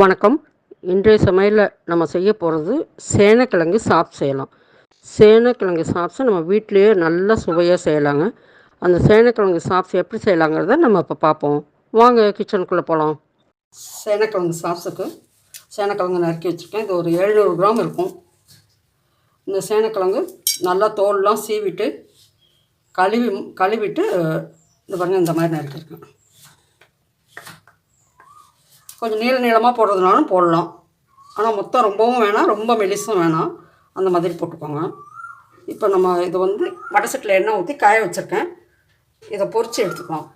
வணக்கம். இன்றைய சமையலில் நம்ம செய்ய போகிறது சேனக்கிழங்கு சாப் செய்யலாம். சேனக்கிழங்கு சாப்ஸை நம்ம வீட்டிலையே நல்லா சுவையாக செய்யலாங்க. அந்த சேனக்கிழங்கு சாப்ஸ் எப்படி செய்யலாங்கிறத நம்ம இப்போ பார்ப்போம். வாங்க கிச்சனுக்குள்ளே போகலாம் சேனக்கிழங்கு சாப்ஸுக்கு சேனக்கிழங்கு நறுக்கி வச்சுருக்கேன். இது ஒரு எழுநூறு கிராம் இருக்கும். இந்த சேனக்கிழங்கு நல்லா தோல்லாம் சீவிட்டு கழுவி கழுவிட்டு இந்த பாருங்கள் இந்த மாதிரி நறுக்கியிருக்கேன். கொஞ்சம் நீள நீளமாக போடுறதுனாலும் போடலாம். ஆனால் மொத்தம் ரொம்பவும் வேணாம். ரொம்ப மெலிசும் வேணாம். அந்த மாதிரி போட்டுக்கோங்க. இப்போ நம்ம இது வந்து வடசட்டில் எண்ணெய் ஊற்றி காய வச்சுருக்கேன். இதை பொரித்து எடுத்துக்கலாம்.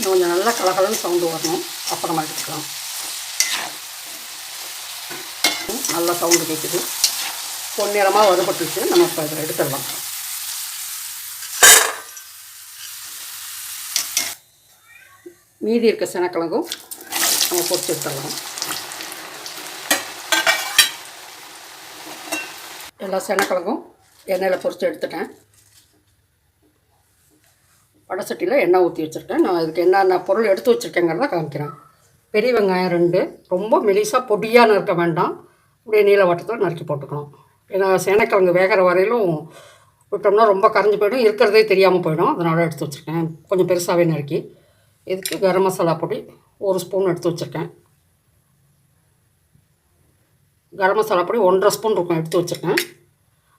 இது கொஞ்சம் நல்லா கலகலன்னு சவுண்டு வரணும். அப்புறமா எடுத்துக்கலாம். நல்லா சவுண்டு கேட்குது பொன்னிறமாக வதப்பட்டுச்சு நம்ம இப்போ இதில் எடுத்துடலாம். மீதி இருக்க செனக்கிழங்கும் நம்ம பொறிச்சு எடுத்துடலாம். எல்லா செனக்கிழங்கும் எண்ணெயில் பொறிச்சு எடுத்துட்டேன். வடை சட்டியில் எண்ணெய் ஊற்றி வச்சுருக்கேன். நான் இதுக்கு என்னென்ன பொருள் எடுத்து வச்சுருக்கேங்கிறத காமிக்கிறேன். பெரிய வெங்காயம் ரெண்டு. ரொம்ப மெலிசாக பொடியாக நறுக்க வேண்டாம். அப்படியே நீல வட்டத்தில் நறுக்கி போட்டுக்கணும். ஏன்னா சேனைக்கிழங்கு வேகிற வரையிலும் விட்டோம்னா ரொம்ப கரைஞ்சி போயிடும். இருக்கிறதே தெரியாமல் போயிடும். அதனால் எடுத்து வச்சுருக்கேன். கொஞ்சம் பெருசாகவே நறுக்கி. இதுக்கு கரம் மசாலா பொடி ஒரு ஸ்பூன் எடுத்து வச்சுருக்கேன். கரம் மசாலா பொடி ஒன்றரை ஸ்பூன் இருக்கும் எடுத்து வச்சுருக்கேன்.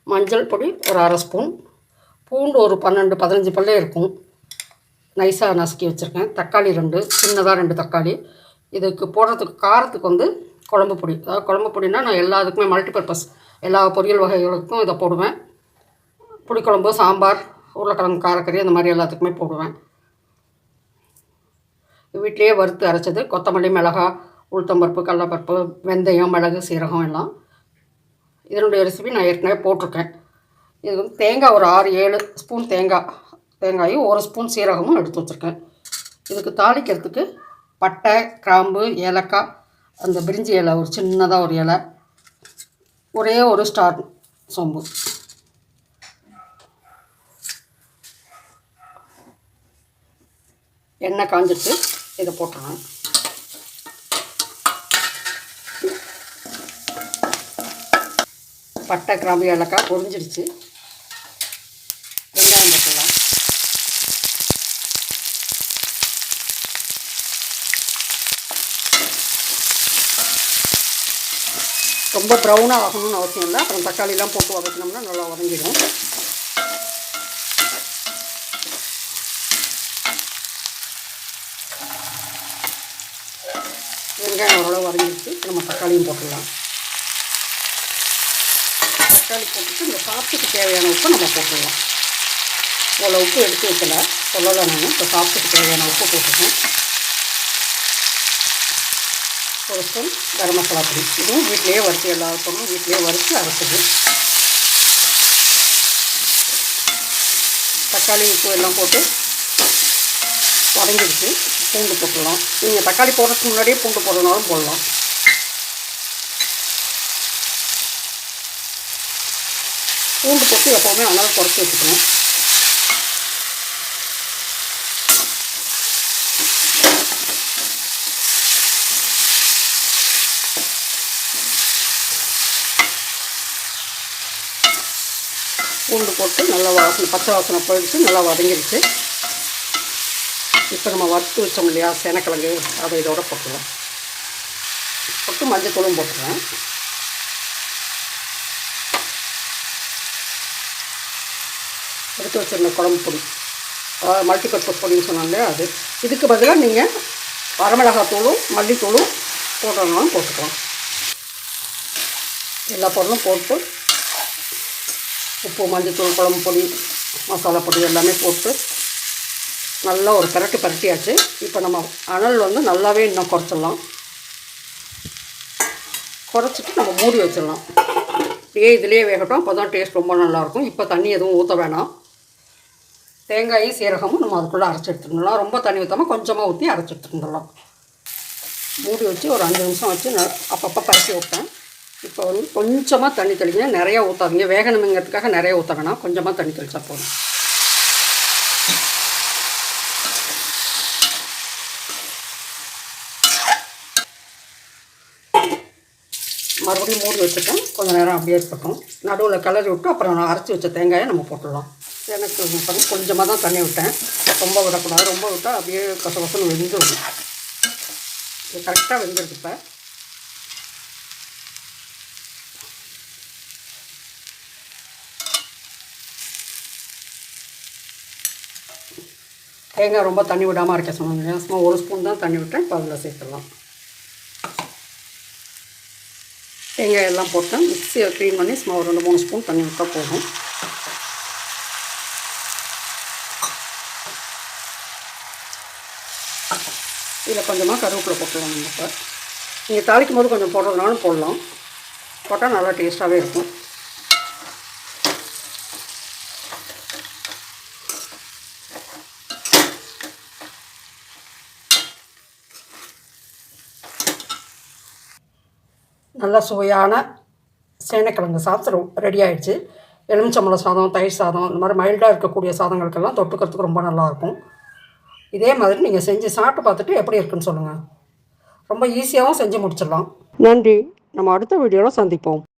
மஞ்சள் பொடி ஒரு அரை ஸ்பூன். பூண்டு ஒரு பன்னெண்டு பதினஞ்சு பல்லே இருக்கும். நைஸாக நசுக்கி வச்சுருக்கேன். தக்காளி ரெண்டு சின்னதாக ரெண்டு தக்காளி. இதுக்கு போடுறதுக்கு காரத்துக்கு வந்து குழம்பு பொடி. அதாவது குழம்பு பொடினா நான் எல்லா இதுக்குமே மல்டிபர்பஸ் எல்லா பொரியல் வகைகளுக்கும் இதை போடுவேன். புளிக்குழம்பு சாம்பார் உருளைக்கிழங்கு காரக்கறி அந்த மாதிரி எல்லாத்துக்குமே போடுவேன். வீட்லேயே வறுத்து அரைச்சது கொத்தமல்லி மிளகா உளுத்தம்பருப்பு கடலப்பருப்பு வெந்தயம் மிளகு சீரகம் எல்லாம். இதனுடைய ரெசிபி நான் ஏற்கனவே போட்டிருக்கேன். இது வந்து தேங்காய் ஒரு ஆறு ஏழு ஸ்பூன் தேங்காய். தேங்காயும் ஒரு ஸ்பூன் சீரகமும் எடுத்து வச்சுருக்கேன். இதுக்கு தாளிக்கிறதுக்கு பட்டை கிராம்பு ஏலக்காய் அந்த பிரிஞ்சி இலை ஒரு சின்னதாக ஒரு இலை ஒரே ஒரு ஸ்டார் சோம்பு. எண்ணெய் காஞ்சிட்டு இதை போட்டுறேன் பட்டை கிராம்பு ஏலக்காய் பொரிஞ்சிடுச்சு வெங்காயம் போட்டுடலாம் ரொம்ப ப்ரௌனாக ஆகணும்னு அவசியம் இல்லை. அப்புறம் தக்காளிலாம் போட்டு வதக்கினோம்னா நல்லா வதங்கிடும். வெங்காயம் ஓரளவு வதங்கிடுச்சு. நம்ம தக்காளியும் போட்டுடலாம். தக்காளி போட்டுட்டு இந்த சாப்பிட்டுக்கு தேவையான உப்பு நம்ம போட்டுடலாம். இவ்வளோ உப்பு எடுத்து வைக்கல. சொல்லலை நான். இப்போ சாப்பிட்டுக்கு தேவையான உப்பு போட்டுக்கேன் ஒரு ஸ்பூன் கரம் மசாலா பொடி. இதுவும் வீட்லேயே வறுத்து எல்லா பொருளும் வீட்லேயே வறுத்து அரைச்சது தக்காளி உப்பு எல்லாம் போட்டு வதங்கிடுச்சு. பூண்டு போட்டுடலாம். நீங்கள் தக்காளி போடுறதுக்கு முன்னாடியே பூண்டு போடுறதுனாலும் போடலாம். பூண்டு போட்டு எப்போவுமே அளவு குறைச்சி வச்சுக்கணும். பூண்டு போட்டு நல்லா வாசனை பச்சை வாசனை போயிடுச்சு நல்லா வதங்கிடுச்சு இப்போ நம்ம வறுத்து வச்சோம் இல்லையா சேனக்கிழங்கு அதை இதோட போட்டுக்கலாம். போட்டு மஞ்சள் தூளும் போட்டுருவேன் எடுத்து வச்சிருந்த குழம்பு பொடி. மல்டிபர்பஸ் பொடின்னு சொன்னாங்க அது. இதுக்கு பதிலாக நீங்கள் வரமிளகாத்தூளும் மல்லித்தூளும் போட்டோம்னாலும் போட்டுக்கலாம். எல்லா பொருளும் போட்டு உப்பு மஞ்சத்தூள் குழம்பு பொடி மசாலா பொடி எல்லாமே போட்டு நல்லா ஒரு பிரட்டு பரட்டியாச்சு. இப்போ நம்ம அனல் வந்து நல்லாவே இன்னும் குறைச்சிடலாம். குறைச்சிட்டு நம்ம மூடி வச்சிடலாம். அப்படியே இதுலேயே வேகட்டும். அப்போ தான் டேஸ்ட் ரொம்ப நல்லாயிருக்கும். இப்போ தண்ணி எதுவும் ஊற்ற வேணாம். தேங்காயும் சீரகமும் நம்ம அதுக்குள்ளே அரைச்சி எடுத்துக்கலாம் ரொம்ப தண்ணி ஊற்றாமல் கொஞ்சமாக ஊற்றி அரைச்சி எடுத்துக்கலாம் மூடி வச்சு ஒரு அஞ்சு நிமிஷம் வச்சு நான் அப்பப்போ பரப்பி வைப்பேன் இப்போ வந்து கொஞ்சமாக தண்ணி தெளிங்க நிறையா ஊற்றாதீங்க வேகணுங்கிறதுக்காக நிறைய ஊற்ற வேணாம். கொஞ்சமாக தண்ணி தெளிச்சா போதும். மறுபடியும் மூடி வச்சுட்டேன். கொஞ்சம் நேரம் அப்படியே இருக்கட்டும். நடுவில் கிளறி விட்டு அப்புறம் நான் அரைச்சி வச்ச தேங்காயை நம்ம போட்டுடலாம். எனக்கு பண்ணி கொஞ்சமாக தான் தண்ணி விட்டேன். ரொம்ப விடக்கூடாது. ரொம்ப விட்டால் அப்படியே கச கசன்னு வெந்துடும் கரெக்டாக வெந்துருக்கு இப்போ. தேங்காய் ரொம்ப தண்ணி விடாமல் அரைக்க சொன்னாங்க. சும்மா ஒரு ஸ்பூன் தான் தண்ணி விட்டேன். இப்போ அதில் சேர்த்துடலாம். தேங்காய் எல்லாம் போட்டு மிக்சியை க்ளீன் பண்ணி சும்மா ஒரு ரெண்டு மூணு ஸ்பூன் தண்ணி விட்டால் போதும். இதில் கொஞ்சமாக கருவேப்பிலை போட்டுடலாம் நம்ம இப்போ. நீங்கள் தாளிக்கும் போது கொஞ்சம் போடுறதுனாலும் போடலாம். போட்டால் நல்லா டேஸ்ட்டாகவே இருக்கும். நல்ல சுவையான சேனைக்கிழங்கு சாதம் ரெடி ஆகிடுச்சு எலுமிச்சம்பழம் சாதம் தயிர் சாதம் இந்த மாதிரி மைல்டாக இருக்கக்கூடிய சாதங்களுக்கெல்லாம் தொட்டுக்கிறதுக்கு ரொம்ப நல்லாயிருக்கும். இதே மாதிரி நீங்கள் செஞ்சு சாப்பிட்டு பார்த்துட்டு எப்படி இருக்குன்னு சொல்லுங்கள் ரொம்ப ஈஸியாகவும் செஞ்சு முடிச்சிடலாம். நன்றி. நம்ம அடுத்த வீடியோவில் சந்திப்போம்.